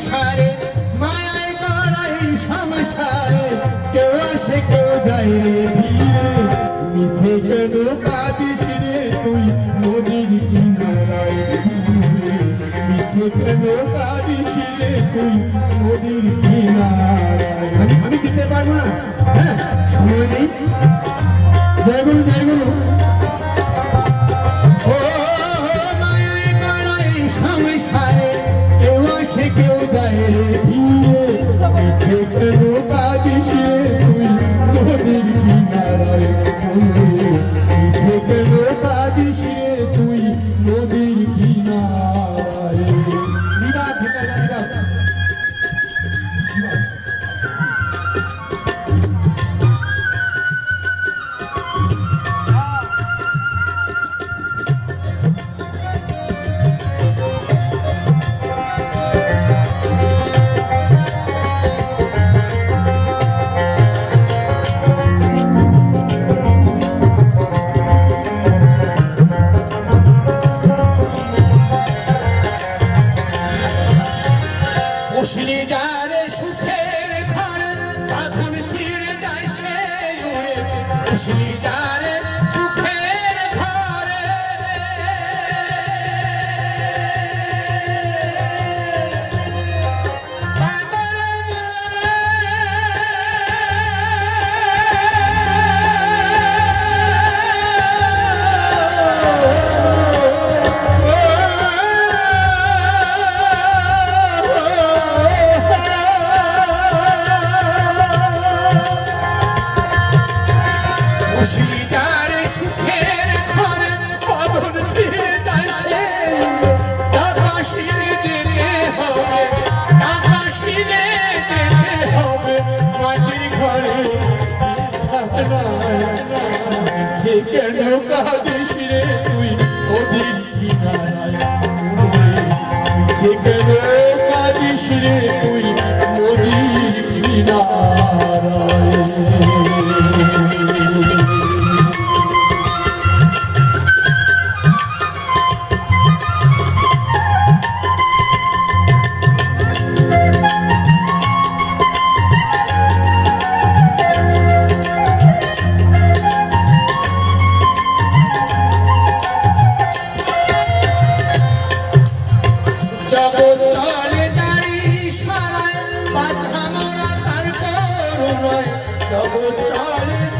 সংসারে মায়ায় করাই সংসারে। কেউ আসে কেউ যায় She died. কাঁদিস রে তুই ওদের কিনারায় কেন কাঁদিস রে তুই নদীর কিনারায় থামো না তার করুণায় চলে